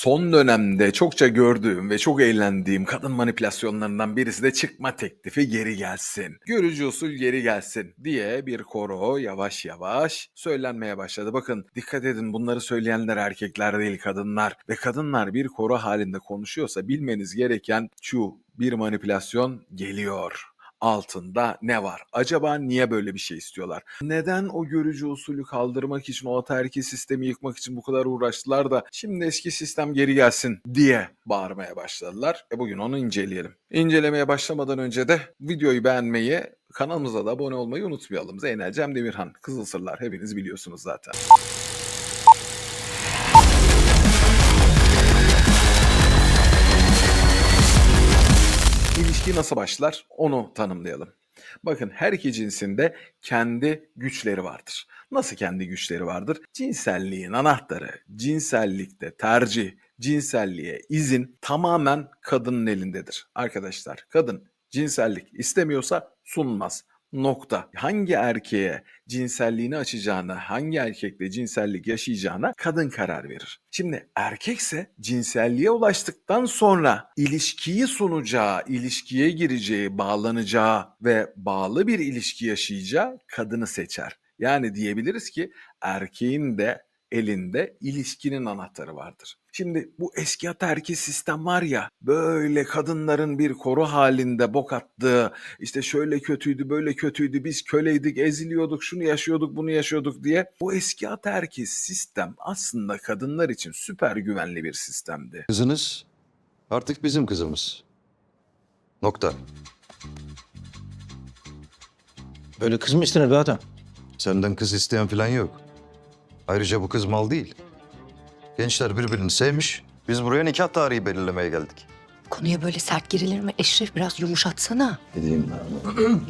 Son dönemde çokça gördüğüm ve çok eğlendiğim kadın manipülasyonlarından birisi de çıkma teklifi geri gelsin. Görücü usul geri gelsin diye bir koro yavaş yavaş söylenmeye başladı. Bakın dikkat edin bunları söyleyenler erkekler değil kadınlar ve kadınlar bir koro halinde konuşuyorsa bilmeniz gereken şu bir manipülasyon geliyor altında ne var? Acaba niye böyle bir şey istiyorlar? Neden o görücü usulü kaldırmak için, o ataerkil sistemi yıkmak için bu kadar uğraştılar da şimdi eski sistem geri gelsin diye bağırmaya başladılar. E bugün onu inceleyelim. İncelemeye başlamadan önce de videoyu beğenmeyi, kanalımıza da abone olmayı unutmayalım. Zeynel Cem Demirhan, Kızıl Sırlar hepiniz biliyorsunuz zaten. İlişki nasıl başlar? Onu tanımlayalım. Bakın her iki cinsinde kendi güçleri vardır. Nasıl kendi güçleri vardır? Cinselliğin anahtarı, cinsellikte tercih, cinselliğe izin tamamen kadının elindedir. Arkadaşlar kadın cinsellik istemiyorsa sunmaz. Nokta. Hangi erkeğe cinselliğini açacağına, hangi erkekle cinsellik yaşayacağına kadın karar verir. Şimdi erkekse cinselliğe ulaştıktan sonra ilişkiyi sunacağı, ilişkiye gireceği, bağlanacağı ve bağlı bir ilişki yaşayacağı kadını seçer. Yani diyebiliriz ki erkeğin de elinde ilişkinin anahtarı vardır. Şimdi bu eski ataerkil sistem var ya böyle kadınların bir koru halinde bok attığı işte şöyle kötüydü böyle kötüydü biz köleydik eziliyorduk şunu yaşıyorduk bunu yaşıyorduk diye bu eski ataerkil sistem aslında kadınlar için süper güvenli bir sistemdi. Kızınız artık bizim kızımız. Nokta. Böyle kız mı istenir be adam? Senden kız isteyen falan yok. Ayrıca bu kız mal değil. Gençler birbirini sevmiş. Biz buraya nikah tarihi belirlemeye geldik. Konuya böyle sert girilir mi? Eşref biraz yumuşatsana. Ne diyeyim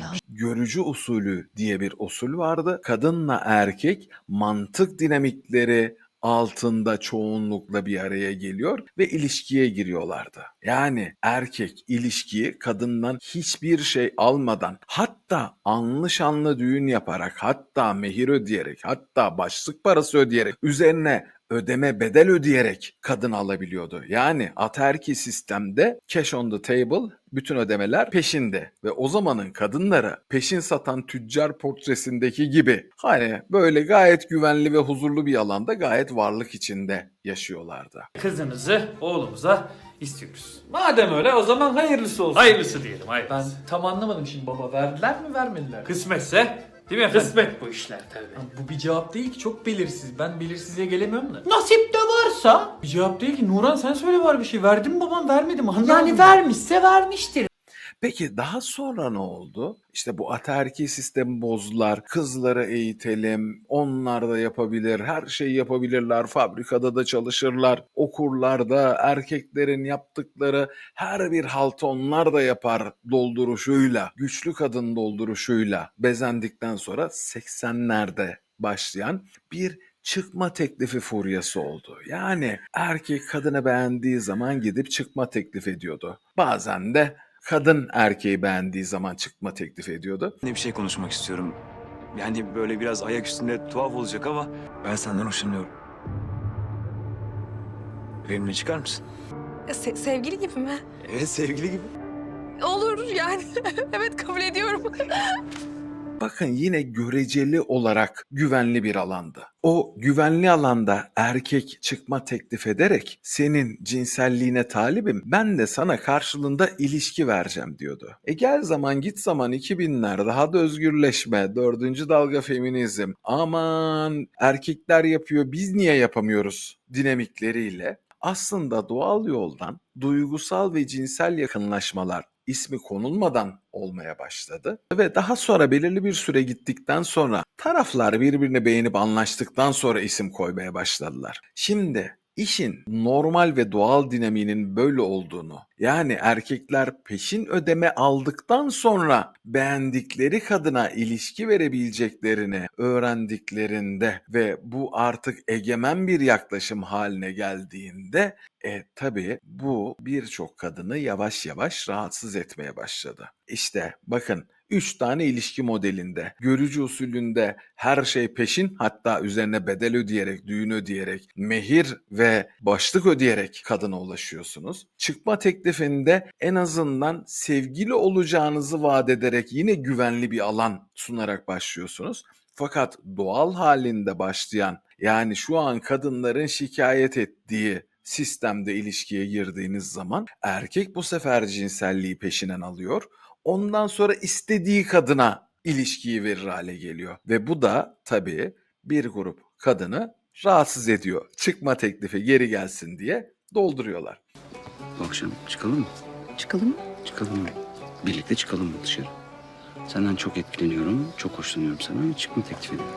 ya görücü usulü diye bir usul vardı. Kadınla erkek mantık dinamikleri altında çoğunlukla bir araya geliyor ve ilişkiye giriyorlardı. Yani erkek ilişkiyi kadından hiçbir şey almadan hatta anlı düğün yaparak hatta mehir ödeyerek hatta başlık parası ödeyerek üzerine ödeme bedel ödeyerek kadın alabiliyordu. Yani ataerkil sistemde cash on the table bütün ödemeler peşinde ve o zamanın kadınları peşin satan tüccar portresindeki gibi hani böyle gayet güvenli ve huzurlu bir alanda gayet varlık içinde yaşıyorlardı. Kızınızı oğlumuza istiyoruz. Madem öyle o zaman hayırlısı olsun. Hayırlısı diyelim hayırlısı. Ben tam anlamadım şimdi baba. Verdiler mi vermediler? mi? Kısmetse değil mi efendim? Kısmet bu işler tabii. Bu bir cevap değil ki çok belirsiz. Ben belirsizliğe gelemiyorum da. Nasip de varsa. Bir cevap değil ki. Nuran sen söyle var bir şey. Verdim mi babam vermedi mi? Anlamadım. Yani vermişse vermiştir. Peki daha sonra ne oldu? İşte bu ataerkil sistemi bozdular. Kızları eğitelim. Onlar da yapabilir. Her şeyi yapabilirler. Fabrikada da çalışırlar. Okurlar da erkeklerin yaptıkları her bir haltı onlar da yapar dolduruşuyla. Güçlü kadın dolduruşuyla bezendikten sonra 80'lerde başlayan bir çıkma teklifi furyası oldu. Yani erkek kadını beğendiği zaman gidip çıkma teklif ediyordu. Bazen de kadın erkeği beğendiği zaman çıkma teklif ediyordu. Ne bir şey konuşmak istiyorum. Yani böyle biraz ayak üstünde tuhaf olacak ama ben senden hoşlanıyorum. Benimle çıkar mısın? Se- sevgili gibi mi? Evet sevgili gibi. Olur yani. evet kabul ediyorum. Bakın yine göreceli olarak güvenli bir alanda. O güvenli alanda erkek çıkma teklif ederek senin cinselliğine talibim ben de sana karşılığında ilişki vereceğim diyordu. E gel zaman git zaman 2000'ler daha da özgürleşme, dördüncü dalga feminizm, aman erkekler yapıyor biz niye yapamıyoruz dinamikleriyle aslında doğal yoldan duygusal ve cinsel yakınlaşmalar ismi konulmadan olmaya başladı. Ve daha sonra belirli bir süre gittikten sonra taraflar birbirini beğenip anlaştıktan sonra isim koymaya başladılar. Şimdi işin normal ve doğal dinamiğinin böyle olduğunu yani erkekler peşin ödeme aldıktan sonra beğendikleri kadına ilişki verebileceklerini öğrendiklerinde ve bu artık egemen bir yaklaşım haline geldiğinde e tabii bu birçok kadını yavaş yavaş rahatsız etmeye başladı. İşte bakın Üç tane ilişki modelinde, görücü usulünde her şey peşin hatta üzerine bedel ödeyerek, düğün ödeyerek, mehir ve başlık ödeyerek kadına ulaşıyorsunuz. Çıkma teklifinde en azından sevgili olacağınızı vaat ederek yine güvenli bir alan sunarak başlıyorsunuz. Fakat doğal halinde başlayan yani şu an kadınların şikayet ettiği sistemde ilişkiye girdiğiniz zaman erkek bu sefer cinselliği peşinen alıyor. Ondan sonra istediği kadına ilişkiyi verir hale geliyor. Ve bu da tabii bir grup kadını rahatsız ediyor. Çıkma teklifi geri gelsin diye dolduruyorlar. Bu akşam çıkalım mı? Çıkalım mı? Çıkalım mı? Birlikte çıkalım mı dışarı? Senden çok etkileniyorum, çok hoşlanıyorum sana. Çıkma teklif ediyorum.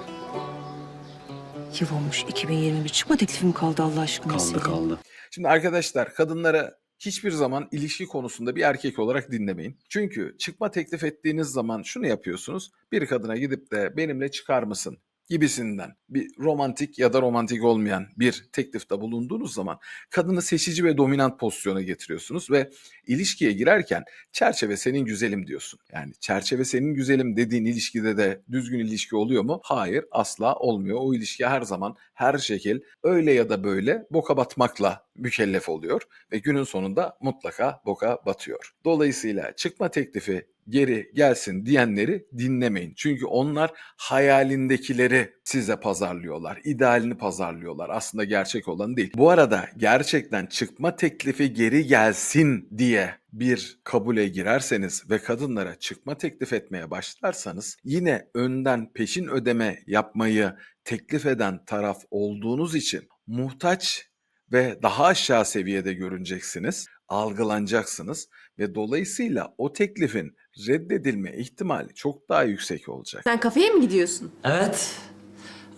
Yıl olmuş 2021 çıkma teklifim kaldı Allah aşkına. Kaldı Selim. kaldı. Şimdi arkadaşlar kadınlara hiçbir zaman ilişki konusunda bir erkek olarak dinlemeyin. Çünkü çıkma teklif ettiğiniz zaman şunu yapıyorsunuz. Bir kadına gidip de benimle çıkar mısın gibisinden bir romantik ya da romantik olmayan bir teklifte bulunduğunuz zaman kadını seçici ve dominant pozisyona getiriyorsunuz ve ilişkiye girerken çerçeve senin güzelim diyorsun. Yani çerçeve senin güzelim dediğin ilişkide de düzgün ilişki oluyor mu? Hayır asla olmuyor. O ilişki her zaman her şekil öyle ya da böyle boka batmakla mükellef oluyor ve günün sonunda mutlaka boka batıyor. Dolayısıyla çıkma teklifi geri gelsin diyenleri dinlemeyin. Çünkü onlar hayalindekileri size pazarlıyorlar. idealini pazarlıyorlar. Aslında gerçek olan değil. Bu arada gerçekten çıkma teklifi geri gelsin diye bir kabule girerseniz ve kadınlara çıkma teklif etmeye başlarsanız yine önden peşin ödeme yapmayı teklif eden taraf olduğunuz için muhtaç ve daha aşağı seviyede görüneceksiniz, algılanacaksınız ve dolayısıyla o teklifin reddedilme ihtimali çok daha yüksek olacak. Sen kafeye mi gidiyorsun? Evet.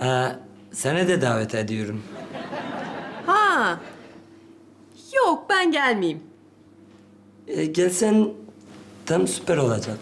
Ee, seni de davet ediyorum. Ha. Yok ben gelmeyeyim. Ee, gelsen tam süper olacak.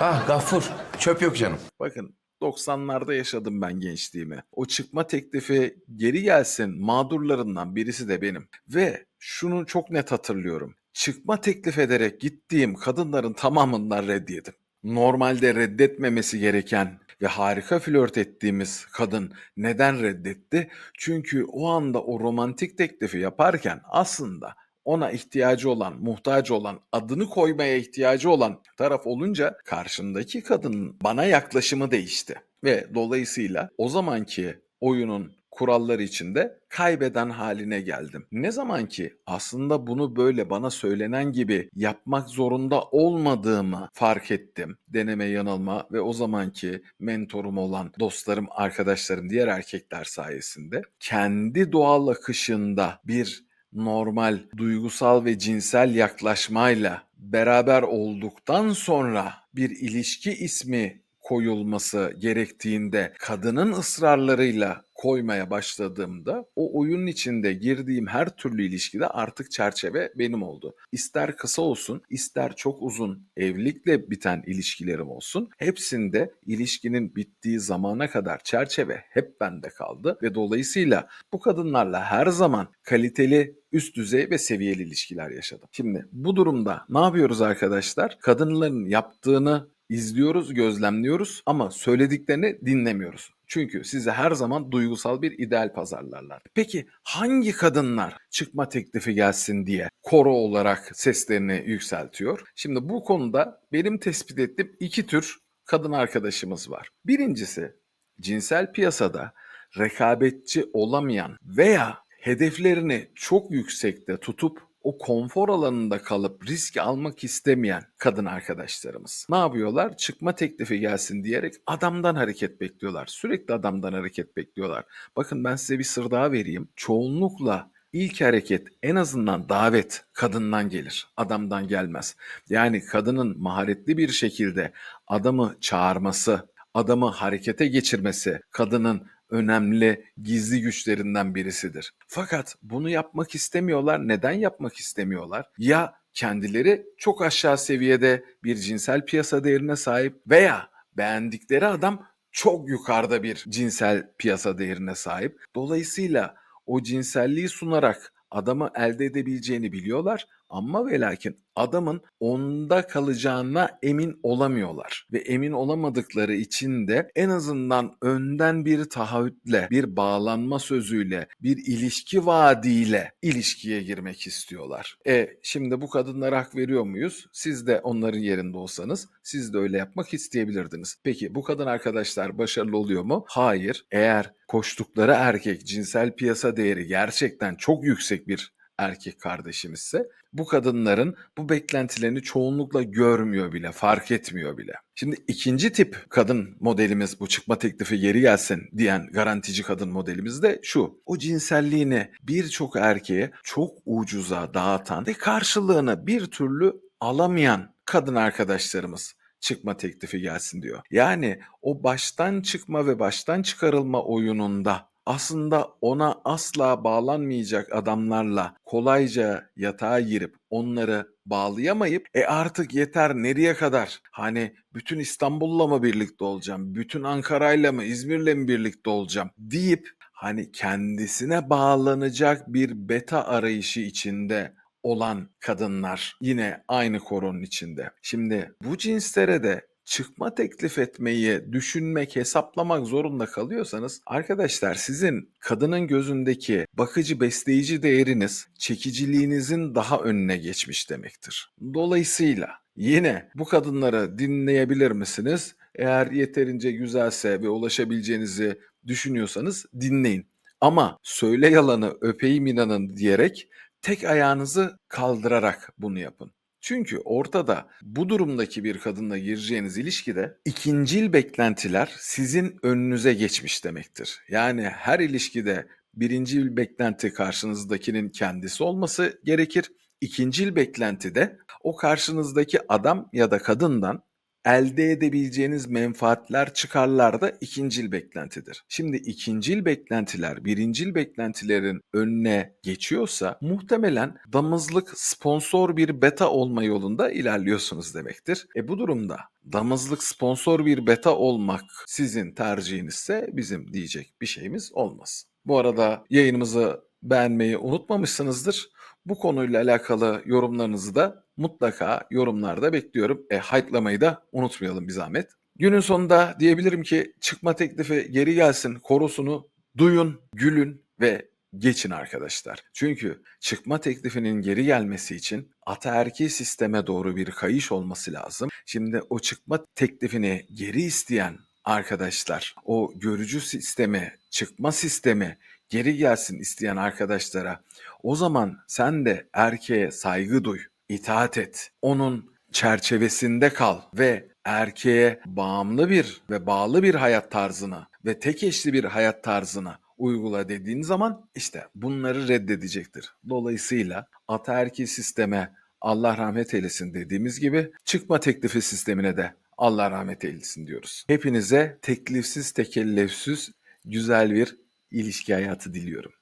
Ah Gaffur. Çöp yok canım. Bakın 90'larda yaşadım ben gençliğimi. O çıkma teklifi geri gelsin mağdurlarından birisi de benim. Ve şunu çok net hatırlıyorum. Çıkma teklif ederek gittiğim kadınların tamamından red yedim. Normalde reddetmemesi gereken ve harika flört ettiğimiz kadın neden reddetti? Çünkü o anda o romantik teklifi yaparken aslında ona ihtiyacı olan, muhtaç olan, adını koymaya ihtiyacı olan taraf olunca karşımdaki kadının bana yaklaşımı değişti. Ve dolayısıyla o zamanki oyunun kuralları içinde kaybeden haline geldim. Ne zaman ki aslında bunu böyle bana söylenen gibi yapmak zorunda olmadığımı fark ettim. Deneme yanılma ve o zamanki mentorum olan dostlarım, arkadaşlarım, diğer erkekler sayesinde kendi doğal akışında bir normal duygusal ve cinsel yaklaşmayla beraber olduktan sonra bir ilişki ismi koyulması gerektiğinde kadının ısrarlarıyla koymaya başladığımda o oyunun içinde girdiğim her türlü ilişkide artık çerçeve benim oldu. İster kısa olsun, ister çok uzun evlilikle biten ilişkilerim olsun. Hepsinde ilişkinin bittiği zamana kadar çerçeve hep bende kaldı ve dolayısıyla bu kadınlarla her zaman kaliteli üst düzey ve seviyeli ilişkiler yaşadım. Şimdi bu durumda ne yapıyoruz arkadaşlar? Kadınların yaptığını izliyoruz, gözlemliyoruz ama söylediklerini dinlemiyoruz. Çünkü size her zaman duygusal bir ideal pazarlarlar. Peki hangi kadınlar çıkma teklifi gelsin diye koro olarak seslerini yükseltiyor? Şimdi bu konuda benim tespit ettiğim iki tür kadın arkadaşımız var. Birincisi cinsel piyasada rekabetçi olamayan veya hedeflerini çok yüksekte tutup o konfor alanında kalıp risk almak istemeyen kadın arkadaşlarımız. Ne yapıyorlar? Çıkma teklifi gelsin diyerek adamdan hareket bekliyorlar. Sürekli adamdan hareket bekliyorlar. Bakın ben size bir sır daha vereyim. Çoğunlukla ilk hareket en azından davet kadından gelir. Adamdan gelmez. Yani kadının maharetli bir şekilde adamı çağırması, adamı harekete geçirmesi kadının önemli gizli güçlerinden birisidir. Fakat bunu yapmak istemiyorlar. Neden yapmak istemiyorlar? Ya kendileri çok aşağı seviyede bir cinsel piyasa değerine sahip veya beğendikleri adam çok yukarıda bir cinsel piyasa değerine sahip. Dolayısıyla o cinselliği sunarak adamı elde edebileceğini biliyorlar Ama ve lakin adamın onda kalacağına emin olamıyorlar. Ve emin olamadıkları için de en azından önden bir taahhütle, bir bağlanma sözüyle, bir ilişki vaadiyle ilişkiye girmek istiyorlar. E şimdi bu kadınlara hak veriyor muyuz? Siz de onların yerinde olsanız siz de öyle yapmak isteyebilirdiniz. Peki bu kadın arkadaşlar başarılı oluyor mu? Hayır. Eğer koştukları erkek cinsel piyasa değeri gerçekten çok yüksek bir erkek kardeşimizse bu kadınların bu beklentilerini çoğunlukla görmüyor bile, fark etmiyor bile. Şimdi ikinci tip kadın modelimiz bu çıkma teklifi geri gelsin diyen garantici kadın modelimiz de şu. O cinselliğini birçok erkeğe çok ucuza dağıtan ve karşılığını bir türlü alamayan kadın arkadaşlarımız çıkma teklifi gelsin diyor. Yani o baştan çıkma ve baştan çıkarılma oyununda aslında ona asla bağlanmayacak adamlarla kolayca yatağa girip onları bağlayamayıp e artık yeter nereye kadar? Hani bütün İstanbul'la mı birlikte olacağım? Bütün Ankara'yla mı İzmir'le mi birlikte olacağım? deyip hani kendisine bağlanacak bir beta arayışı içinde olan kadınlar yine aynı koronun içinde. Şimdi bu cinslere de çıkma teklif etmeyi düşünmek, hesaplamak zorunda kalıyorsanız arkadaşlar sizin kadının gözündeki bakıcı, besleyici değeriniz çekiciliğinizin daha önüne geçmiş demektir. Dolayısıyla yine bu kadınları dinleyebilir misiniz? Eğer yeterince güzelse ve ulaşabileceğinizi düşünüyorsanız dinleyin. Ama söyle yalanı öpeyim inanın diyerek tek ayağınızı kaldırarak bunu yapın. Çünkü ortada bu durumdaki bir kadınla gireceğiniz ilişkide ikincil beklentiler sizin önünüze geçmiş demektir. Yani her ilişkide birincil beklenti karşınızdakinin kendisi olması gerekir. İkincil beklenti de o karşınızdaki adam ya da kadından elde edebileceğiniz menfaatler, çıkarlar da ikincil beklentidir. Şimdi ikincil beklentiler birincil beklentilerin önüne geçiyorsa muhtemelen damızlık sponsor bir beta olma yolunda ilerliyorsunuz demektir. E bu durumda damızlık sponsor bir beta olmak sizin tercihinizse bizim diyecek bir şeyimiz olmaz. Bu arada yayınımızı beğenmeyi unutmamışsınızdır. Bu konuyla alakalı yorumlarınızı da mutlaka yorumlarda bekliyorum. E, hype'lamayı da unutmayalım bir zahmet. Günün sonunda diyebilirim ki çıkma teklifi geri gelsin korosunu duyun, gülün ve geçin arkadaşlar. Çünkü çıkma teklifinin geri gelmesi için ataerkil sisteme doğru bir kayış olması lazım. Şimdi o çıkma teklifini geri isteyen arkadaşlar, o görücü sistemi, çıkma sistemi geri gelsin isteyen arkadaşlara o zaman sen de erkeğe saygı duy, itaat et. Onun çerçevesinde kal ve erkeğe bağımlı bir ve bağlı bir hayat tarzına ve tek eşli bir hayat tarzına uygula dediğin zaman işte bunları reddedecektir. Dolayısıyla ataerkil sisteme Allah rahmet eylesin dediğimiz gibi çıkma teklifi sistemine de Allah rahmet eylesin diyoruz. Hepinize teklifsiz tekellüfsüz güzel bir ilişki hayatı diliyorum.